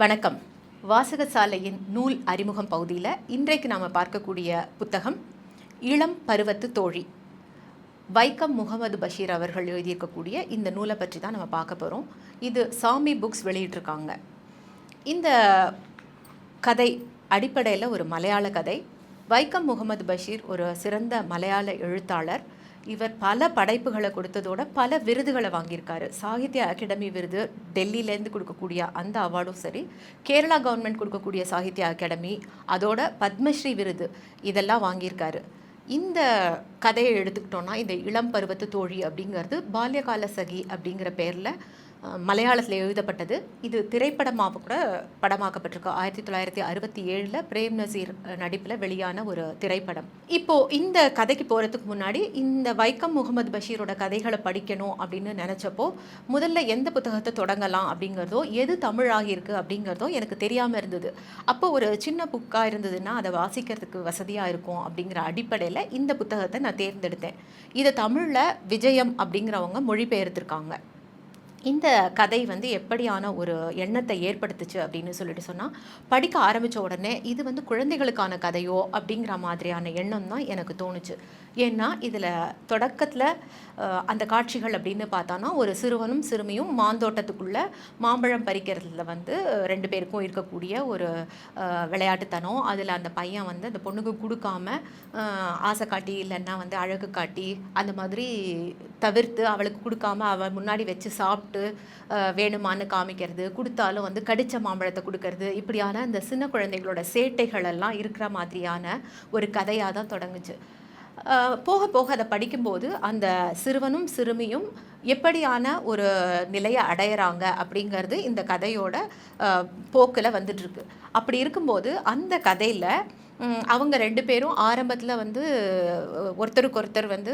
வணக்கம். வாசகசாலையின் நூல் அறிமுகம் பகுதியில் இன்றைக்கு நாம் பார்க்கக்கூடிய புத்தகம் இளம் பருவத்து தோழி. வைக்கம் முகமது பஷீர் அவர்கள் எழுதியிருக்கக்கூடிய இந்த நூலை பற்றி தான் நம்ம பார்க்க போகிறோம் இது சாமி புக்ஸ் வெளியிட்ருக்காங்க இந்த கதை அடிப்படையில் ஒரு மலையாள கதை. வைக்கம் முகமது பஷீர் ஒரு சிறந்த மலையாள எழுத்தாளர். இவர் பல படைப்புகளை கொடுத்ததோட பல விருதுகளை வாங்கியிருக்காரு. சாகித்ய அகாடமி விருது டெல்லியிலேருந்து கொடுக்கக்கூடிய அந்த அவார்டும் சரி கேரளா கவர்மெண்ட் கொடுக்கக்கூடிய சாகித்ய அகாடமி அதோட பத்மஸ்ரீ விருது இதெல்லாம் வாங்கியிருக்காரு. இந்த கதையை எடுத்துக்கிட்டோன்னா இந்த இளம் பருவத்து தோழி அப்படிங்கிறது பால்யகால சகி அப்படிங்கிற பேரில் மலையாளத்தில் எழுதப்பட்டது. இது திரைப்படமாக கூட படமாக்கப்பட்டிருக்கு. ஆயிரத்தி தொள்ளாயிரத்தி அறுபத்தி ஏழில் பிரேம் நசீர் நடிப்பில் வெளியான ஒரு திரைப்படம். இப்போது இந்த கதைக்கு போகிறதுக்கு முன்னாடி இந்த வைக்கம் முகமது பஷீரோட கதைகளை படிக்கணும் அப்படின்னு நினச்சப்போ முதல்ல எந்த புத்தகத்தை தொடங்கலாம் அப்படிங்கிறதோ எது தமிழாகியிருக்கு அப்படிங்கிறதோ எனக்கு தெரியாமல் இருந்தது. அப்போ ஒரு சின்ன புக்காக இருந்ததுன்னா அதை வாசிக்கிறதுக்கு வசதியாக இருக்கும் அப்படிங்கிற அடிப்படையில் இந்த புத்தகத்தை நான் தேர்ந்தெடுத்தேன். இதை தமிழில் விஜயம் அப்படிங்கிறவங்க மொழிபெயர்த்திருக்காங்க. இந்த கதை வந்து எப்படியான ஒரு எண்ணத்தை ஏற்படுத்துச்சு அப்படின்னு சொல்லிட்டு சொன்னால் படிக்க ஆரம்பித்த உடனே இது வந்து குழந்தைகளுக்கான கதையோ அப்படிங்கிற மாதிரியான எண்ணம் தான் எனக்கு தோணுச்சு. ஏன்னா இதில் தொடக்கத்தில் அந்த காட்சிகள் அப்படின்னு பார்த்தோன்னா ஒரு சிறுவனும் சிறுமியும் மாந்தோட்டத்துக்குள்ளே மாம்பழம் பறிக்கிறதுல வந்து ரெண்டு பேருக்கும் இருக்கக்கூடிய ஒரு விளையாட்டுத்தனம். அதில் அந்த பையன் வந்து அந்த பொண்ணுக்கு கொடுக்காம ஆசை காட்டி இல்லைன்னா வந்து அழகு காட்டி அந்த மாதிரி தவிர்த்து அவளுக்கு கொடுக்காம அவள் முன்னாடி வச்சு சாப்பிட்டு சாப்பிட்டு வேணுமான்னு காமிக்கிறது கொடுத்தாலும் வந்து கடித்த மாம்பழத்தை கொடுக்கறது இப்படியான அந்த சின்ன குழந்தைகளோட சேட்டைகள் எல்லாம் இருக்கிற மாதிரியான ஒரு கதையாக தான் தொடங்குச்சு. போக போக அதை படிக்கும்போது அந்த சிறுவனும் சிறுமியும் எப்படியான ஒரு நிலையை அடையிறாங்க அப்படிங்கிறது இந்த கதையோட போக்கில் வந்துட்டுருக்கு அப்படி இருக்கும்போது அந்த கதையில் அவங்க ரெண்டு பேரும் ஆரம்பத்தில் வந்து ஒருத்தருக்கு ஒருத்தர் வந்து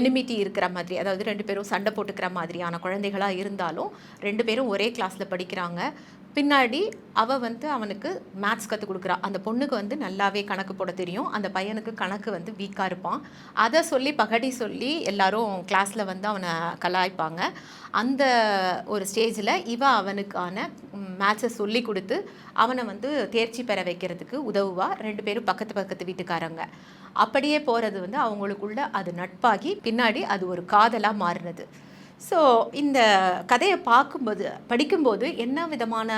எனிமிட்டி இருக்கிற மாதிரி அதாவது ரெண்டு பேரும் சண்டை போட்டுக்கிற மாதிரியான குழந்தைகளாக இருந்தாலும் ரெண்டு பேரும் ஒரே கிளாஸில் படிக்கிறாங்க. பின்னாடி அவள் வந்து அவனுக்கு மேத்ஸ் கற்றுக் கொடுக்குறா. அந்த பொண்ணுக்கு வந்து நல்லாவே கணக்கு போட தெரியும். அந்த பையனுக்கு கணக்கு வந்து வீக்காக இருப்பான். அதை சொல்லி பகடி சொல்லி எல்லாரும் கிளாஸில் வந்து அவனை கலாய்ப்பாங்க. அந்த ஒரு ஸ்டேஜில் இவ அவனுக்கான மேட்சை சொல்லி கொடுத்து அவனை வந்து தேர்ச்சி பெற வைக்கிறதுக்கு உதவுவா. ரெண்டு பேரும் பக்கத்து பக்கத்து வீட்டுக்காரங்க. அப்படியே போகிறது வந்து அவங்களுக்குள்ள அது நட்பாகி பின்னாடி அது ஒரு காதலாக மாறினது. ஸோ இந்த கதையை பார்க்கும்போது படிக்கும்போது என்ன விதமான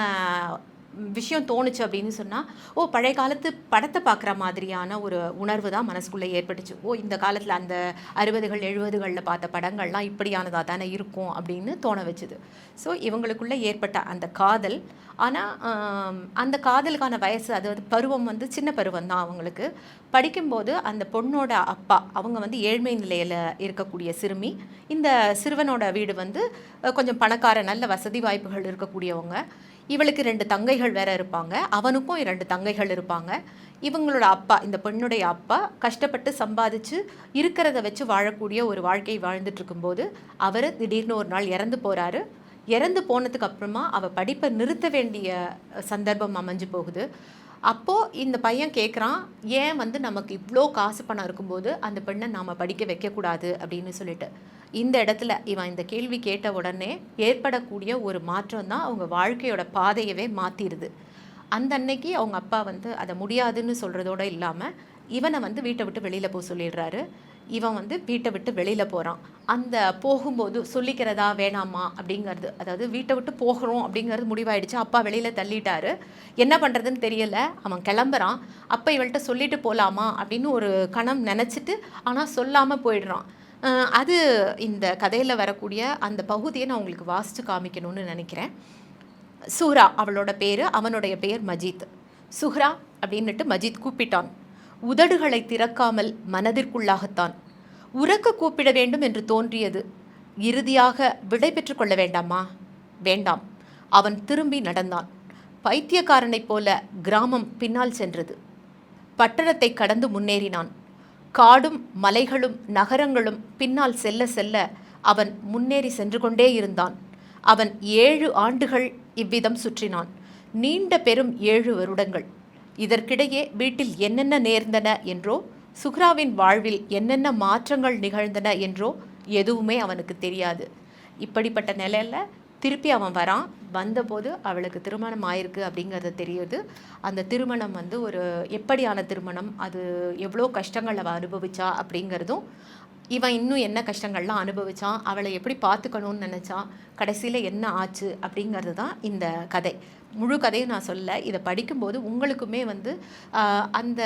விஷயம் தோணுச்சு அப்படின்னு சொன்னால் ஓ பழைய காலத்து படத்தை பார்க்குற மாதிரியான ஒரு உணர்வு தான் மனசுக்குள்ளே ஏற்பட்டுச்சு. ஓ இந்த காலத்தில் அந்த அறுபதுகள் எழுபதுகளில் பார்த்த படங்கள்லாம் இப்படியானதாக தானே இருக்கும் அப்படின்னு தோண வச்சுது. ஸோ இவங்களுக்குள்ளே ஏற்பட்ட அந்த காதல். ஆனால் அந்த காதலுக்கான வயசு அதாவது பருவம் வந்து சின்ன பருவம் தான் அவங்களுக்கு. படிக்கும்போது அந்த பொண்ணோட அப்பா அவங்க வந்து ஏழ்மை நிலையில் இருக்கக்கூடிய சிறுமி. இந்த சிறுவனோட வீடு வந்து கொஞ்சம் பணக்கார நல்ல வசதி வாய்ப்புகள் இருக்கக்கூடியவங்க. இவளுக்கு ரெண்டு தங்கைகள் வேற இருப்பாங்க. அவனுக்கும் ரெண்டு தங்கைகள் இருப்பாங்க. இவங்களோட அப்பா இந்த பெண்ணுடைய அப்பா கஷ்டப்பட்டு சம்பாதிச்சு இருக்கிறத வச்சு வாழக்கூடிய ஒரு வாழ்க்கை வாழ்ந்துட்டு இருக்கும்போது அவர் திடீர்னு ஒரு நாள் இறந்து போறாரு. இறந்து போனதுக்கு அப்புறமா அவ படிப்பை நிறுத்த வேண்டிய சந்தர்ப்பம் அமைஞ்சு போகுது. அப்போது இந்த பையன் கேட்குறான் ஏன் வந்து நமக்கு இவ்வளோ காசு பணம் இருக்கும்போது அந்த பெண்ணை நாம் படிக்க வைக்கக்கூடாது? அப்படின்னு சொல்லிட்டு. இந்த இடத்துல இவன் இந்த கேள்வி கேட்ட உடனே ஏற்படக்கூடிய ஒரு மாற்றம் தான் அவங்க வாழ்க்கையோட பாதையவே மாற்றிடுது அந்த அன்னைக்கு அவங்க அப்பா வந்து அதை முடியாதுன்னு சொல்கிறதோட இல்லாமல் இவனை வந்து வீட்டை விட்டு வெளியில் போக சொல்லிடுறாரு. இவன் வந்து வீட்டை விட்டு வெளியில் போகிறான் அந்த போகும்போது சொல்லிக்கிறதா வேணாமா அப்படிங்கிறது அதாவது வீட்டை விட்டு போகிறோம் அப்படிங்கிறது முடிவாயிடுச்சு. அப்பா வெளியில் தள்ளிட்டாரு. என்ன பண்ணுறதுன்னு தெரியல. அவன் கிளம்புறான். அப்போ இவள்கிட்ட சொல்லிட்டு போகலாமா அப்படின்னு ஒரு கணம் நினச்சிட்டு ஆனால் சொல்லாமல் போயிடுறான். அது இந்த கதையில் வரக்கூடிய அந்த பகுதியை நான் உங்களுக்கு வாசித்து காமிக்கணும்னு நினைக்கிறேன். சூரா அவளோட பேர் அவனுடைய பெயர் மஜீத். சுஹ்ரா அப்படின்னுட்டு மஜீத் கூப்பிட்டான். உதடுகளை திறக்காமல் மனதிற்குள்ளாகத்தான். உறக்க கூப்பிட வேண்டும் என்று தோன்றியது. இறுதியாக விடை பெற்றுக்கொள்ள வேண்டாமா? வேண்டாம். அவன் திரும்பி நடந்தான். பைத்தியக்காரனைப் போல கிராமம் பின்னால் சென்றது. பட்டணத்தை கடந்து முன்னேறினான். காடும் மலைகளும் நகரங்களும் பின்னால் செல்ல செல்ல அவன் முன்னேறி சென்று கொண்டே இருந்தான். அவன் ஏழு ஆண்டுகள் இவ்விதம் சுற்றினான். நீண்ட பெரும் ஏழு வருடங்கள். இதற்கிடையே வீட்டில் என்னென்ன நேர்ந்தன என்றோ சுக்ராவின் வாழ்வில் என்னென்ன மாற்றங்கள் நிகழ்ந்தன என்றோ எதுவுமே அவனுக்கு தெரியாது. இப்படிப்பட்ட நிலையில திருப்பி அவன் வரான். வந்தபோது அவளுக்கு திருமணம் ஆயிருக்கு அப்படிங்கிறத தெரியுது. அந்த திருமணம் வந்து ஒரு எப்படியான திருமணம்? அது எவ்வளோ கஷ்டங்கள் அவள் அனுபவிச்சா அப்படிங்கிறதும் இவன் இன்னும் என்ன கஷ்டங்கள்லாம் அனுபவிச்சான்? அவளை எப்படி பார்த்துக்கணும்னு நினச்சான்? கடைசியில் என்ன ஆச்சு அப்படிங்கிறது தான் இந்த கதை. முழு கதையும் நான் சொல்ல இதை படிக்கும்போது உங்களுக்குமே வந்து அந்த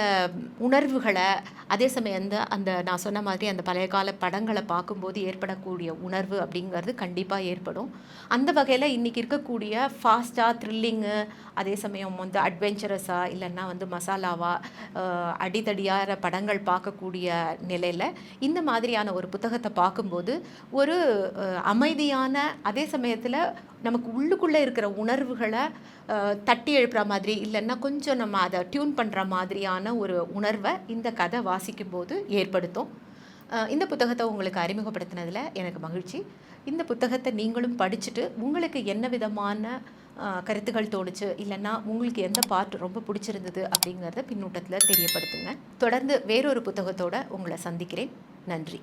உணர்வுகளை அதே சமயம் அந்த அந்த நான் சொன்ன மாதிரி அந்த பழைய கால படங்களை பார்க்கும்போது ஏற்படக்கூடிய உணர்வு அப்படிங்கிறது கண்டிப்பாக ஏற்படும். அந்த வகையில் இன்றைக்கி இருக்கக்கூடிய ஃபாஸ்ட்டாக த்ரில்லிங்கு அதே சமயம் வந்து அட்வென்ச்சரஸாக இல்லைன்னா வந்து மசாலாவாக ஆஹ், அடிதடியார படங்கள் பார்க்கக்கூடிய நிலையில் இந்த மாதிரியான ஒரு புத்தகத்தை பார்க்கும்போது ஒரு அமைதியான அதே சமயத்தில் நமக்கு உள்ளுக்குள்ளே இருக்கிற உணர்வுகளை தட்டி எழுப்புற மாதிரி இல்லைன்னா கொஞ்சம் நம்ம அதை டியூன் பண்ணுற மாதிரியான ஒரு உணர்வை இந்த கதை வாசிக்கும்போது ஏற்படுத்தும். இந்த புத்தகத்தை உங்களுக்கு அறிமுகப்படுத்தினதில் எனக்கு மகிழ்ச்சி. இந்த புத்தகத்தை நீங்களும் படிச்சுட்டு உங்களுக்கு என்ன விதமான கருத்துக்கள் கருத்துகள் தோணுச்சு? இல்லைன்னா உங்களுக்கு எந்த பார்ட் ரொம்ப பிடிச்சிருந்தது அப்படிங்கிறத பின்னூட்டத்தில் தெரியப்படுத்துங்க. தொடர்ந்து வேறொரு புத்தகத்தோடு உங்களை சந்திக்கிறேன். நன்றி.